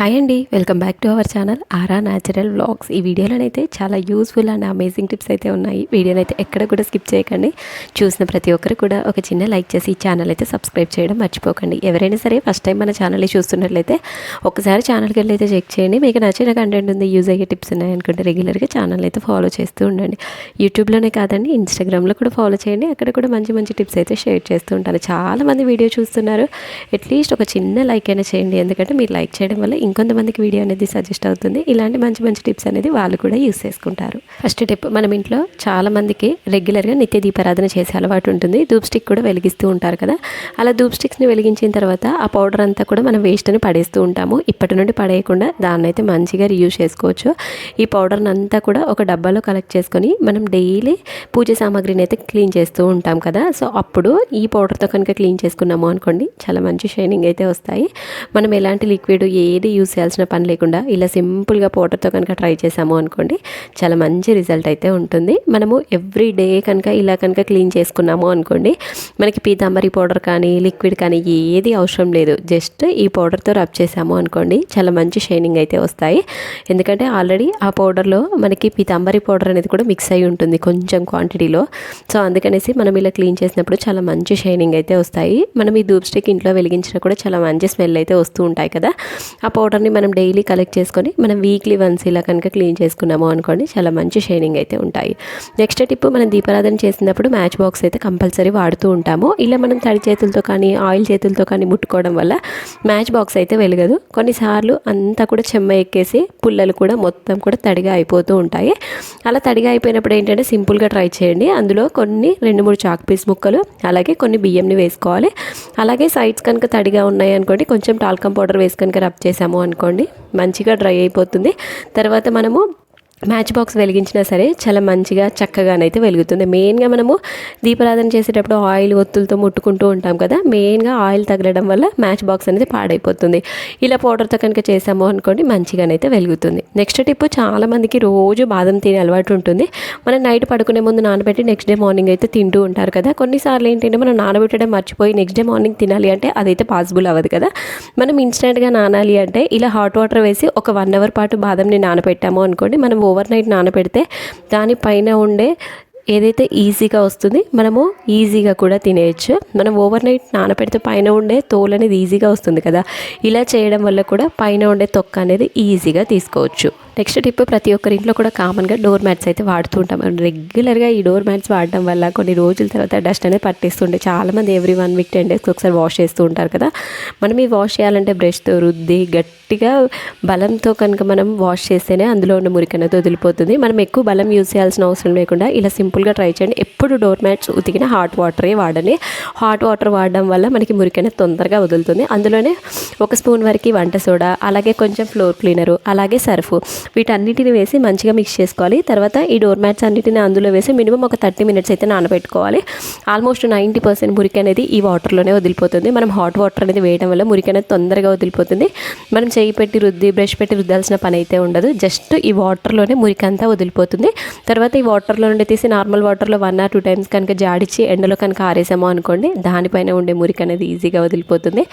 Hi అండి welcome back to our channel Aara natural vlogs ఈ వీడియోలోనైతే చాలా యూస్ఫుల్ అండ్ అమేజింగ్ టిప్స్ అయితే ఉన్నాయి. వీడియోని అయితే ఎక్కడ కూడా స్కిప్ చేయకండి. చూసిన ప్రతి ఒక్కరు కూడా ఒక చిన్న లైక్ చేసి ఈ ఛానల్ అయితే సబ్స్క్రైబ్ చేయడం మర్చిపోకండి. ఎవరైనా సరే ఫస్ట్ టైం మన ఛానల్ చూస్తున్నట్లయితే ఒకసారి ఛానల్కి వెళ్ళి అయితే చెక్ చేయండి. మీకు నచ్చిన కంటెంట్ ఉంది యూజ్ అయ్యే టిప్స్ ఉన్నాయనుకుంటే రెగ్యులర్గా ఛానల్ అయితే ఫాలో చేస్తూ ఉండండి. యూట్యూబ్లోనే కాదండి ఇన్స్టాగ్రామ్లో కూడా ఫాలో చేయండి. అక్కడ కూడా మంచి మంచి టిప్స్ అయితే షేర్ చేస్తూ ఉంటాను చాలామంది వీడియో చూస్తున్నారు. అట్లీస్ట్ ఒక చిన్న లైక్ అయినా చేయండి. ఎందుకంటే మీరు లైక్ చేయడం వల్ల ఇంకొంతమందికి వీడియో అనేది సజెస్ట్ అవుతుంది. ఇలాంటి మంచి మంచి టిప్స్ అనేది వాళ్ళు కూడా యూస్ చేసుకుంటారు. ఫస్ట్ టిప్ మనం ఇంట్లో చాలా మందికి రెగ్యులర్గా నిత్య దీపారాధన చేసే అలవాటు ఉంటుంది. ధూప్ స్టిక్ కూడా వెలిగిస్తూ ఉంటారు కదా. అలా ధూప్ స్టిక్స్ని వెలిగించిన తర్వాత ఆ పౌడర్ అంతా కూడా మనం వేస్ట్ని పడేస్తూ ఉంటాము. ఇప్పటి నుండి పడేయకుండా దాన్ని అయితే మంచిగా రియూజ్ చేసుకోవచ్చు. ఈ పౌడర్ని అంతా కూడా ఒక డబ్బాలో కలెక్ట్ చేసుకొని మనం డైలీ పూజ సామాగ్రిని అయితే క్లీన్ చేస్తూ ఉంటాం కదా. సో అప్పుడు ఈ పౌడర్తో కనుక క్లీన్ చేసుకున్నాము అనుకోండి చాలా మంచి షైనింగ్ అయితే వస్తాయి. మనం ఎలాంటి లిక్విడ్ ఏది యూస్ చేయాల్సిన పని లేకుండా ఇలా సింపుల్గా పౌడర్తో కనుక ట్రై చేసాము అనుకోండి చాలా మంచి రిజల్ట్ అయితే ఉంటుంది. మనము ఎవ్రీ డే కనుక ఇలా కనుక క్లీన్ చేసుకున్నాము అనుకోండి మనకి పీతాంబరి పౌడర్ కానీ లిక్విడ్ కానీ ఏది అవసరం లేదు. జస్ట్ ఈ పౌడర్తో రబ్ చేసాము అనుకోండి చాలా మంచి షైనింగ్ అయితే వస్తాయి. ఎందుకంటే ఆల్రెడీ ఆ పౌడర్లో మనకి పీతాంబరి పౌడర్ అనేది కూడా మిక్స్ అయి ఉంటుంది కొంచెం క్వాంటిటీలో సో అందుకనేసి మనం ఇలా క్లీన్ చేసినప్పుడు చాలా మంచి షైనింగ్ అయితే వస్తాయి. మనం ఈ ధూప్ స్టిక్ ఇంట్లో వెలిగించినా కూడా చాలా మంచి స్మెల్ అయితే వస్తూ ఉంటాయి కదా. ఆ పౌడర్ని మనం డైలీ కలెక్ట్ చేసుకొని మనం వీక్లీ వన్స్ ఇలా కనుక క్లీన్ చేసుకున్నాము అనుకోండి చాలా మంచి షైనింగ్ అయితే ఉంటాయి. నెక్స్ట్ టిప్ మనం దీపారాధన చేసినప్పుడు మ్యాచ్ బాక్స్ అయితే కంపల్సరీ వాడుతూ ఉంటాము. ఇలా మనం తడి చేతులతో కానీ ఆయిల్ చేతులతో కానీ ముట్టుకోవడం వల్ల మ్యాచ్ బాక్స్ అయితే వెలగదు. కొన్నిసార్లు అంతా కూడా చెమ్మ ఎక్కేసి పుల్లలు కూడా మొత్తం కూడా తడిగా అయిపోతూ ఉంటాయి. అలా తడిగా అయిపోయినప్పుడు ఏంటంటే సింపుల్గా ట్రై చేయండి. అందులో కొన్ని రెండు మూడు చాక్ పీస్ ముక్కలు అలాగే కొన్ని బియ్యంని వేసుకోవాలి. అలాగే సైడ్స్ కనుక తడిగా ఉన్నాయి అనుకోండి కొంచెం టాల్కమ్ పౌడర్ వేసి కనుక రబ్ చేసాము అనుకోండి. మంచిగా డ్రై అయిపోతుంది. తర్వాత మనము మ్యాచ్ బాక్స్ వెలిగించినా సరే చాలా మంచిగా చక్కగానైతే వెలుగుతుంది. మెయిన్గా మనము దీపారాధన చేసేటప్పుడు ఆయిల్ ఒత్తులతో ముట్టుకుంటూ ఉంటాం కదా మెయిన్గా ఆయిల్ తగలడం వల్ల మ్యాచ్ బాక్స్ అనేది పాడైపోతుంది. ఇలా పౌడర్తో కనుక చేసాము అనుకోండి మంచిగానైతే వెలుగుతుంది. నెక్స్ట్ టిప్ చాలామందికి రోజు బాదం తినే అలవాటు ఉంటుంది. మనం నైట్ పడుకునే ముందు నానబెట్టి నెక్స్ట్ డే మార్నింగ్ అయితే తింటూ ఉంటారు కదా కొన్నిసార్లు ఏంటంటే మనం నానబెట్టడం మర్చిపోయి నెక్స్ట్ డే మార్నింగ్ తినాలి అంటే అదైతే పాసిబుల్ అవ్వదు కదా. మనం ఇన్స్టెంట్గా నానాలి అంటే ఇలా హాట్ వాటర్ వేసి ఒక వన్ అవర్ పాటు బాదంని నానబెట్టాము అనుకోండి మనం ఓవర్ నైట్ నానబెడితే దానిపైన ఉండే ఏదైతే ఈజీగా వస్తుంది మనము ఈజీగా కూడా తినేయచ్చు. మనం ఓవర్ నైట్ నానబెడితే పైన ఉండే తోలు అనేది ఈజీగా వస్తుంది కదా. ఇలా చేయడం వల్ల కూడా పైన ఉండే తొక్క అనేది ఈజీగా తీసుకోవచ్చు. నెక్స్ట్ టిప్ ప్రతి ఒక్కరి ఇంట్లో కూడా కామన్గా డోర్ మ్యాట్స్ అయితే వాడుతూ ఉంటాం రెగ్యులర్గా ఈ డోర్ మ్యాట్స్ వాడడం వల్ల కొన్ని రోజుల తర్వాత డస్ట్ అనేది పట్టేస్తుండే. చాలామంది ఎవ్రీ వన్ వీక్ టెన్ డేస్కి ఒకసారి వాష్ చేస్తూ ఉంటారు కదా. మనం ఈ వాష్ చేయాలంటే బ్రష్తో రుద్ది గట్టిగా బలంతో కనుక మనం వాష్ చేస్తేనే అందులో ఉన్న మురికి అనేది వదిలిపోతుంది. మనం ఎక్కువ బలం యూజ్ చేయాల్సిన అవసరం లేకుండా ఇలా సింపుల్గా ట్రై చేయండి. ఎప్పుడు డోర్ మ్యాట్స్ ఉతికిన హాట్ వాటరే వాడండి. హాట్ వాటర్ వాడడం వల్ల మనకి మురికి అనేది తొందరగా వదులుతుంది. అందులోనే ఒక స్పూన్ వరకు వంట సోడా అలాగే కొంచెం ఫ్లోర్ క్లీనరు అలాగే సర్ఫ్. వీటన్నిటిని వేసి మంచిగా మిక్స్ చేసుకోవాలి. తర్వాత ఈ డోర్ మ్యాట్స్ అన్నిటిని అందులో వేసి మినిమం ఒక థర్టీ మినిట్స్ అయితే నానబెట్టుకోవాలి. ఆల్మోస్ట్ నైంటీ పర్సెంట్ మురికి అనేది ఈ వాటర్లోనే వదిలిపోతుంది. మనం హాట్ వాటర్ అనేది వేయడం వల్ల మురికి అనేది తొందరగా వదిలిపోతుంది. మనం చేయి పెట్టి రుద్ది బ్రష్ పెట్టి రుద్దాల్సిన పని అయితే ఉండదు. జస్ట్ ఈ వాటర్లోనే మురికి అంతా వదిలిపోతుంది. తర్వాత ఈ వాటర్లో నుండి తీసి నార్మల్ వాటర్లో వన్ ఆర్ టూ టైమ్స్ కనుక జాడిచ్చి ఎండలో కనుక ఆరేసాము అనుకోండి దానిపైన ఉండే మురికి అనేది ఈజీగా వదిలిపోతుంది.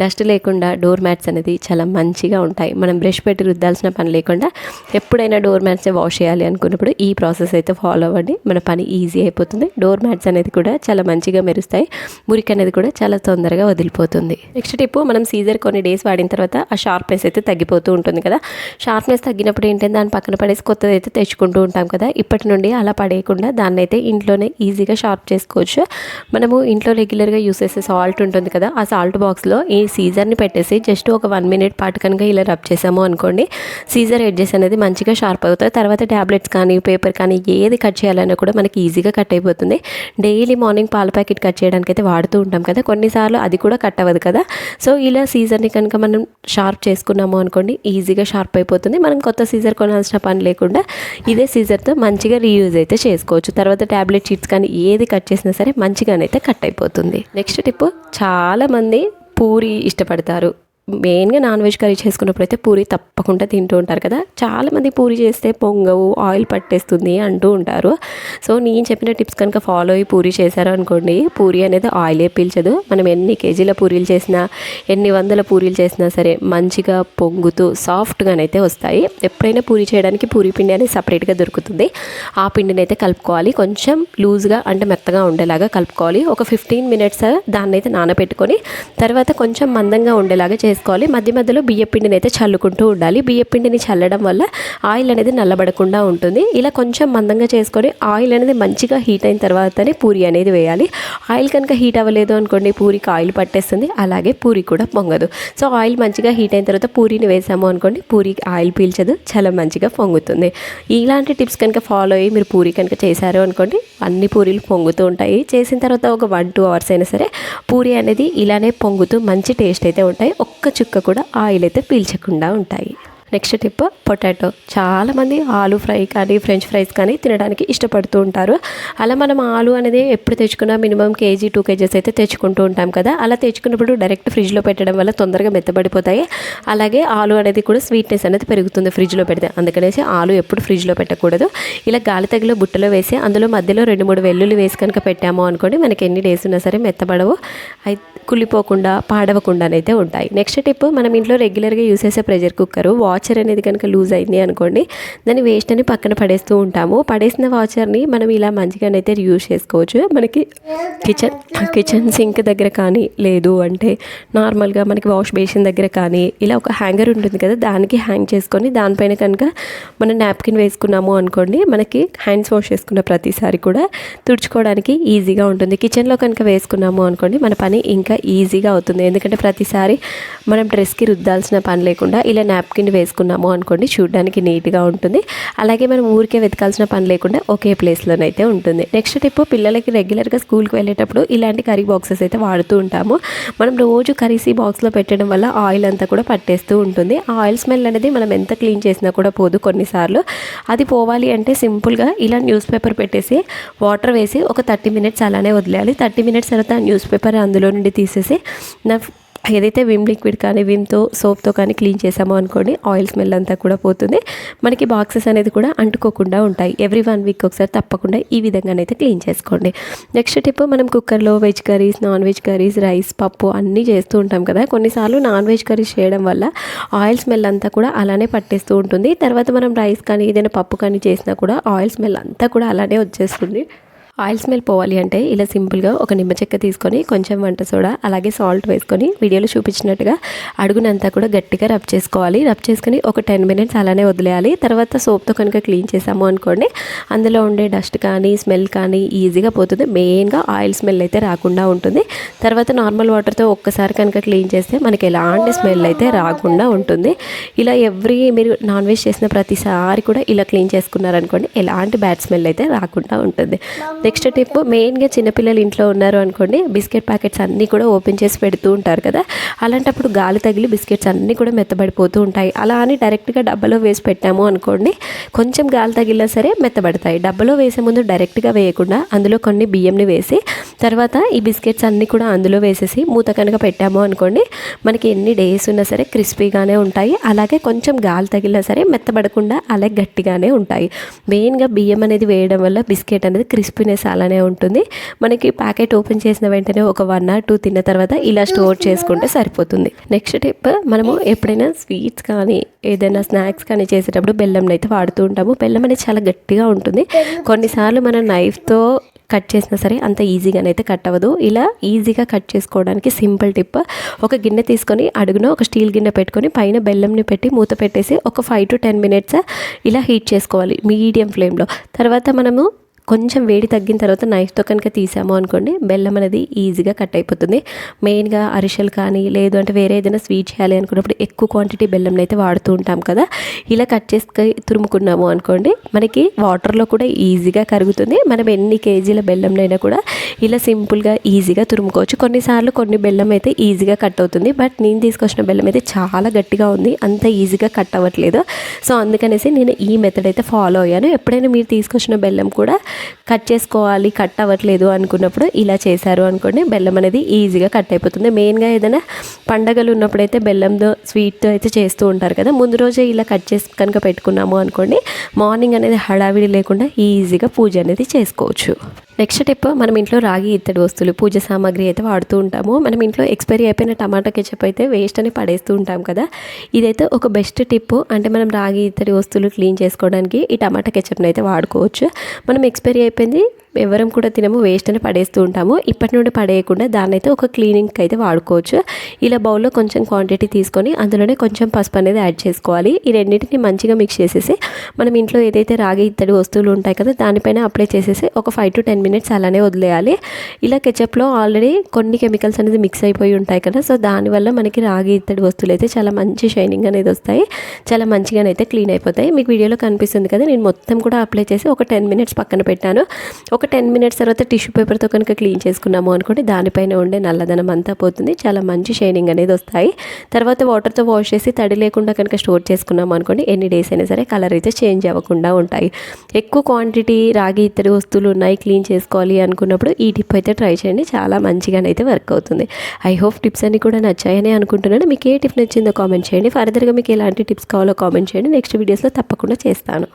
డస్ట్ లేకుండా డోర్ మ్యాట్స్ అనేది చాలా మంచిగా ఉంటాయి. మనం బ్రష్ పెట్టి రుద్దాల్సిన పని లేకుండా ఎప్పుడైనా డోర్ మ్యాట్స్ని వాష్ చేయాలి అనుకున్నప్పుడు ఈ ప్రాసెస్ అయితే ఫాలో అవ్వండి. మన పని ఈజీ అయిపోతుంది. డోర్ మ్యాట్స్ అనేది కూడా చాలా మంచిగా మెరుస్తాయి. మురికి అనేది కూడా చాలా తొందరగా వదిలిపోతుంది. నెక్స్ట్ టిప్ మనం సీజర్ కొన్ని డేస్ వాడిన తర్వాత ఆ షార్ప్నెస్ అయితే తగ్గిపోతూ ఉంటుంది కదా. షార్ప్నెస్ తగ్గినప్పుడు ఏంటంటే దాని పక్కన పడేసి కొత్తది అయితే తెచ్చుకుంటూ ఉంటాం కదా. ఇప్పటి నుండి అలా పడేయకుండా దాన్ని అయితే ఇంట్లోనే ఈజీగా షార్ప్ చేసుకోవచ్చు. మనము ఇంట్లో రెగ్యులర్గా యూస్ చేసే సాల్ట్ ఉంటుంది కదా. ఆ సాల్ట్ బాక్స్లో ఈ సీజర్ని పెట్టేసి జస్ట్ ఒక వన్ మినిట్ పాటు కనుక ఇలా రబ్ చేసాము అనుకోండి. సీజర్ ఎడ్జెస్ అనేది మంచిగా షార్ప్ అవుతాయి. తర్వాత ట్యాబ్లెట్స్ కానీ పేపర్ కానీ ఏది కట్ చేయాలన్నా కూడా మనకి ఈజీగా కట్ అయిపోతుంది. డైలీ మార్నింగ్ పాల ప్యాకెట్ కట్ చేయడానికి అయితే వాడుతూ ఉంటాం కదా. కొన్నిసార్లు అది కూడా కట్ అవ్వదు కదా. సో ఇలా సీజర్ని కనుక మనం షార్ప్ చేసుకున్నాము అనుకోండి ఈజీగా షార్ప్ అయిపోతుంది. మనం కొత్త సీజర్ కొనాల్సిన పని లేకుండా ఇదే సీజర్తో మంచిగా రీయూజ్ అయితే చేసుకోవచ్చు. తర్వాత ట్యాబ్లెట్ షీట్స్ కానీ ఏది కట్ చేసినా సరే మంచిగానైతే కట్ అయిపోతుంది. నెక్స్ట్ టిప్ చాలామంది పూరి ఇష్టపడతారు. మెయిన్గా నాన్ వెజ్ కర్రీ చేసుకున్నప్పుడు అయితే పూరి తప్పకుండా తింటూ ఉంటారు కదా. చాలామంది పూరి చేస్తే పొంగవు ఆయిల్ పట్టేస్తుంది అంటూ ఉంటారు. సో నేను చెప్పిన టిప్స్ కనుక ఫాలో అయ్యి పూరి చేశారు అనుకోండి పూరి అనేది ఆయిలే పీల్చదు. మనం ఎన్ని కేజీల పూరీలు చేసినా ఎన్ని వందల పూరీలు చేసినా సరే మంచిగా పొంగుతూ సాఫ్ట్గానైతే వస్తాయి. ఎప్పుడైనా పూరి చేయడానికి పూరి పిండి అనేది సపరేట్గా దొరుకుతుంది. ఆ పిండిని అయితే కలుపుకోవాలి. కొంచెం లూజ్గా అంటే మెత్తగా ఉండేలాగా కలుపుకోవాలి. ఒక ఫిఫ్టీన్ మినిట్స్ దాన్ని అయితే నానబెట్టుకొని తర్వాత కొంచెం మందంగా ఉండేలాగా వేసుకోవాలి మధ్య మధ్యలో బియ్యపిండిని అయితే చల్లుకుంటూ ఉండాలి. బియ్యపిండిని చల్లడం వల్ల ఆయిల్ అనేది నల్లబడకుండా ఉంటుంది. ఇలా కొంచెం మందంగా చేసుకొని ఆయిల్ అనేది మంచిగా హీట్ అయిన తర్వాతనే పూరి అనేది వేయాలి. ఆయిల్ కనుక హీట్ అవ్వలేదు అనుకోండి పూరికి ఆయిల్ పట్టేస్తుంది. అలాగే పూరి కూడా పొంగదు. సో ఆయిల్ మంచిగా హీట్ అయిన తర్వాత పూరిని వేసాము అనుకోండి పూరికి ఆయిల్ పీల్చదు చాలా మంచిగా పొంగుతుంది. ఇలాంటి టిప్స్ కనుక ఫాలో అయ్యి మీరు పూరి కనుక చేశారు అనుకోండి అన్ని పూరీలు పొంగుతూ ఉంటాయి. చేసిన తర్వాత ఒక వన్ టూ అవర్స్ అయినా సరే పూరి అనేది ఇలానే పొంగుతూ మంచి టేస్ట్ అయితే ఉంటాయి. ఒక్క చుక్క కూడా ఆయిల్ అయితే పీల్చకుండా ఉంటాయి. Next tip potato. చాలామంది ఆలు ఫ్రై కానీ ఫ్రెంచ్ ఫ్రైస్ కానీ తినడానికి ఇష్టపడుతూ ఉంటారు. అలా మనం ఆలు అనేది ఎప్పుడు తెచ్చుకున్నా మినిమం కేజీ టూ కేజెస్ అయితే తెచ్చుకుంటూ ఉంటాం కదా. అలా తెచ్చుకున్నప్పుడు డైరెక్ట్ ఫ్రిడ్జ్లో పెట్టడం వల్ల తొందరగా మెత్తబడిపోతాయి. అలాగే ఆలు అనేది కూడా స్వీట్నెస్ అనేది పెరుగుతుంది ఫ్రిడ్జ్లో పెడితే. అందుకనేసి ఆలు ఎప్పుడు ఫ్రిడ్జ్లో పెట్టకూడదు. ఇలా గాలి తగిలో బుట్టలో వేసి అందులో మధ్యలో రెండు మూడు వెల్లుల్లి వేసి కనుక పెట్టాము అనుకోండి మనకి ఎన్ని డేస్ ఉన్నా సరే మెత్తబడవు. అయి కుళ్ళిపోకుండా పాడవకుండానైతే ఉంటాయి. నెక్స్ట్ టిప్ మనం ఇంట్లో రెగ్యులర్గా యూస్ చేసే ప్రెషర్ కుక్కర్ వాష్ వాచర్ అనేది కనుక లూజ్ అయింది అనుకోండి దాన్ని వేస్ట్ అని పక్కన పడేస్తూ ఉంటాము. పడేసిన వాచర్ని మనం ఇలా మంచిగానైతే యూజ్ చేసుకోవచ్చు. మనకి కిచెన్ కిచెన్ సింక్ దగ్గర కానీ లేదు అంటే నార్మల్గా మనకి వాష్ బేసిన్ దగ్గర కానీ ఇలా ఒక హ్యాంగర్ ఉంటుంది కదా దానికి హ్యాంగ్ చేసుకొని దానిపైన కనుక మనం నాప్కిన్ వేసుకున్నాము అనుకోండి మనకి హ్యాండ్స్ వాష్ చేసుకున్న ప్రతిసారి కూడా తుడుచుకోవడానికి ఈజీగా ఉంటుంది. కిచెన్లో కనుక వేసుకున్నాము అనుకోండి మన పని ఇంకా ఈజీగా అవుతుంది. ఎందుకంటే ప్రతిసారి మనం డ్రెస్కి రుద్దాల్సిన పని లేకుండా ఇలా నాప్కిన్ వేసుకున్నాము అనుకోండి చూడడానికి నీట్గా ఉంటుంది. అలాగే మనం ఊరికే వెతకాల్సిన పని లేకుండా ఒకే ప్లేస్లోనైతే ఉంటుంది. నెక్స్ట్ టిప్ పిల్లలకి రెగ్యులర్గా స్కూల్కి వెళ్ళేటప్పుడు ఇలాంటి కర్రీ బాక్సెస్ అయితే వాడుతూ ఉంటాము. మనం రోజు కర్రీస్ బాక్స్లో పెట్టడం వల్ల ఆయిల్ అంతా కూడా పట్టేస్తూ ఉంటుంది. ఆ ఆయిల్ స్మెల్ అనేది మనం ఎంత క్లీన్ చేసినా కూడా పోదు కొన్నిసార్లు. అది పోవాలి అంటే సింపుల్గా ఇలా న్యూస్ పేపర్ పెట్టేసి వాటర్ వేసి ఒక థర్టీ మినిట్స్ అలానే వదిలేయాలి. థర్టీ మినిట్స్ తర్వాత న్యూస్ పేపర్ అందులో నుండి తీసేసి నా ఏదైతే విమ్ లిక్విడ్ కానీ విమ్తో సోప్తో కానీ క్లీన్ చేసామో అనుకోండి ఆయిల్ స్మెల్ అంతా కూడా పోతుంది. మనకి బాక్సెస్ అనేది కూడా అంటుకోకుండా ఉంటాయి. ఎవ్రీ వన్ వీక్ ఒకసారి తప్పకుండా ఈ విధంగానైతే క్లీన్ చేసుకోండి. నెక్స్ట్ టిప్ మనం కుక్కర్లో veg curries non veg curries rice పప్పు అన్నీ చేస్తూ ఉంటాం కదా. కొన్నిసార్లు నాన్ వెజ్ కర్రీస్ చేయడం వల్ల ఆయిల్ స్మెల్ అంతా కూడా అలానే పట్టేస్తూ ఉంటుంది. తర్వాత మనం రైస్ కానీ ఏదైనా పప్పు కానీ చేసినా కూడా ఆయిల్ స్మెల్ అంతా కూడా అలానే వచ్చేస్తుంది. ఆయిల్ స్మెల్ పోవాలి అంటే ఇలా సింపుల్గా ఒక నిమ్మ చెక్క తీసుకొని కొంచెం వంట సోడా అలాగే సాల్ట్ వేసుకొని వీడియోలో చూపించినట్టుగా అడుగునంతా కూడా గట్టిగా రబ్ చేసుకోవాలి. రబ్ చేసుకుని ఒక టెన్ మినిట్స్ అలానే వదిలేయాలి. తర్వాత సోప్తో కనుక క్లీన్ చేసాము అనుకోండి అందులో ఉండే డస్ట్ కానీ స్మెల్ కానీ ఈజీగా పోతుంది. మెయిన్గా ఆయిల్ స్మెల్ అయితే రాకుండా ఉంటుంది. తర్వాత నార్మల్ వాటర్తో ఒక్కసారి కనుక క్లీన్ చేస్తే మనకి ఎలాంటి స్మెల్ అయితే రాకుండా ఉంటుంది. ఇలా ఎవ్రీ మీరు నాన్ వెజ్ చేసిన ప్రతిసారి కూడా ఇలా క్లీన్ చేసుకున్నారనుకోండి ఎలాంటి బ్యాడ్ స్మెల్ అయితే రాకుండా ఉంటుంది. నెక్స్ట్ టిప్ మెయిన్గా చిన్నపిల్లలు ఇంట్లో ఉన్నారు అనుకోండి బిస్కెట్ ప్యాకెట్స్ అన్నీ కూడా ఓపెన్ చేసి పెడుతూ ఉంటారు కదా. అలాంటప్పుడు గాలి తగిలి బిస్కెట్స్ అన్నీ కూడా మెత్తబడిపోతూ ఉంటాయి. అలా అని డైరెక్ట్గా డబ్బాలో వేసి పెట్టాము అనుకోండి కొంచెం గాలి తగిలినా సరే మెత్తబడతాయి. డబ్బాలో వేసే ముందు డైరెక్ట్గా వేయకుండా అందులో కొన్ని బియ్యంని వేసి తర్వాత ఈ బిస్కెట్స్ అన్నీ కూడా అందులో వేసేసి మూత కనుక పెట్టాము అనుకోండి మనకి ఎన్ని డేస్ ఉన్నా సరే క్రిస్పీగానే ఉంటాయి. అలాగే కొంచెం గాలి తగిలినా సరే మెత్తబడకుండా అలాగే గట్టిగానే ఉంటాయి. మెయిన్గా బియ్యం అనేది వేయడం వల్ల బిస్కెట్ అనేది క్రిస్పీనెస్ అలానే ఉంటుంది. మనకి ప్యాకెట్ ఓపెన్ చేసిన వెంటనే ఒక వన్ ఆర్ టూ తిన్న తర్వాత ఇలా స్టోర్ చేసుకుంటే సరిపోతుంది. నెక్స్ట్ టిప్ మనము ఎప్పుడైనా స్వీట్స్ కానీ ఏదైనా స్నాక్స్ కానీ చేసేటప్పుడు బెల్లం అయితే వాడుతూ ఉంటాము. బెల్లం అనేది చాలా గట్టిగా ఉంటుంది. కొన్నిసార్లు మనం నైఫ్తో కట్ చేసినా సరే అంత ఈజీగానైతే కట్ అవ్వదు. ఇలా ఈజీగా కట్ చేసుకోవడానికి సింపుల్ టిప్ ఒక గిన్నె తీసుకొని అడుగున ఒక స్టీల్ గిన్నె పెట్టుకొని పైన బెల్లంని పెట్టి మూత పెట్టేసి ఒక ఫైవ్ టు టెన్ మినిట్స్ ఇలా హీట్ చేసుకోవాలి మీడియం ఫ్లేమ్లో. తర్వాత మనము కొంచెం వేడి తగ్గిన తర్వాత నైఫ్తో కనుక తీసాము అనుకోండి బెల్లం అనేది ఈజీగా కట్ అయిపోతుంది. మెయిన్గా అరిసెలు కానీ లేదు అంటే వేరే ఏదైనా స్వీట్ చేయాలి అనుకున్నప్పుడు ఎక్కువ క్వాంటిటీ బెల్లం అయితే వాడుతూ ఉంటాం కదా. ఇలా కట్ చేసి తురుముకున్నాము అనుకోండి మనకి వాటర్లో కూడా ఈజీగా కరుగుతుంది. మనం ఎన్ని కేజీల బెల్లంనైనా కూడా ఇలా సింపుల్గా ఈజీగా తురుముకోవచ్చు. కొన్నిసార్లు కొన్ని బెల్లం అయితే ఈజీగా కట్ అవుతుంది బట్ నేను తీసుకొచ్చిన బెల్లం అయితే చాలా గట్టిగా ఉంది అంత ఈజీగా కట్ అవ్వట్లేదు. సో అందుకనేసి నేను ఈ మెథడ్ అయితే ఫాలో అయ్యాను. ఎప్పుడైనా మీరు తీసుకొచ్చిన బెల్లం కూడా కట్ చేసుకోవాలి కట్ అవ్వట్లేదు అనుకున్నప్పుడు ఇలా చేశారు అనుకోండి బెల్లం అనేది ఈజీగా కట్ అయిపోతుంది. మెయిన్గా ఏదైనా పండగలు ఉన్నప్పుడైతే బెల్లంతో స్వీట్తో అయితే చేస్తూ ఉంటారు కదా. ముందు రోజే ఇలా కట్ చేసి కనుక పెట్టుకున్నాము అనుకోండి మార్నింగ్ అనేది హడావిడి లేకుండా ఈజీగా పూజ అనేది చేసుకోవచ్చు. నెక్స్ట్ టిప్ మనం ఇంట్లో రాగి ఇత్తడి వస్తువులు పూజ సామాగ్రి అయితే వాడుతూ ఉంటాము. మనం ఇంట్లో ఎక్స్పైరీ అయిపోయిన టమాటా కెచప్ అయితే వేస్ట్ అని పడేస్తూ ఉంటాం కదా. ఇదైతే ఒక బెస్ట్ టిప్ అంటే మనం రాగి ఇత్తడి వస్తువులు క్లీన్ చేసుకోవడానికి ఈ టమాటా కెచప్ని అయితే వాడుకోవచ్చు. మనం ఎక్స్పైరీ అయిపోయింది ఎవరం కూడా తినము వేస్ట్ అని పడేస్తూ ఉంటాము. ఇప్పటి నుండి పడేయకుండా దాన్ని అయితే ఒక క్లీనింగ్కి అయితే వాడుకోవచ్చు. ఇలా బౌల్లో కొంచెం క్వాంటిటీ తీసుకొని అందులోనే కొంచెం పసుపు అనేది యాడ్ చేసుకోవాలి. ఈ రెండింటిని మంచిగా మిక్స్ చేసేసి మనం ఇంట్లో ఏదైతే రాగి ఇత్తడి వస్తువులు ఉంటాయి కదా దానిపైన అప్లై చేసేసి ఒక ఫైవ్ టు టెన్ మినిట్స్ అలానే వదిలేయాలి. ఇలా కెచప్లో ఆల్రెడీ కొన్ని కెమికల్స్ అనేది మిక్స్ అయిపోయి ఉంటాయి కదా సో దానివల్ల మనకి రాగి ఇత్తడి వస్తువులు అయితే చాలా మంచి షైనింగ్ అనేది వస్తాయి. చాలా మంచిగానైతే క్లీన్ అయిపోతాయి. మీకు వీడియోలో కనిపిస్తుంది కదా నేను మొత్తం కూడా అప్లై చేసి ఒక టెన్ మినిట్స్ పక్కన పెట్టాను. ఒక టెన్ మినిట్స్ తర్వాత టిష్యూ పేపర్తో కనుక క్లీన్ చేసుకున్నాము అనుకోండి దానిపైన ఉండే నల్లదనం అంతా పోతుంది. చాలా మంచి షైనింగ్ అనేది వస్తాయి. తర్వాత వాటర్తో వాష్ చేసి తడి లేకుండా కనుక స్టోర్ చేసుకున్నాము అనుకోండి ఎన్ని డేస్ అయినా సరే కలర్ అయితే చేంజ్ అవ్వకుండా ఉంటాయి. ఎక్కువ క్వాంటిటీ రాగి ఇత్తడి వస్తువులు ఉన్నాయి క్లీన్ చేసుకోవాలి అనుకున్నప్పుడు ఈ టిప్ అయితే ట్రై చేయండి. చాలా మంచిగానైతే వర్క్ అవుతుంది. ఐ హోప్ టిప్స్ అన్ని కూడా నచ్చాయని అనుకుంటున్నాను. మీకు ఏ టిప్ నచ్చిందో కామెంట్ చేయండి. ఫర్దర్గా మీకు ఎలాంటి టిప్స్ కావాలో కామెంట్ చేయండి. నెక్స్ట్ వీడియోస్లో తప్పకుండా చేస్తాను.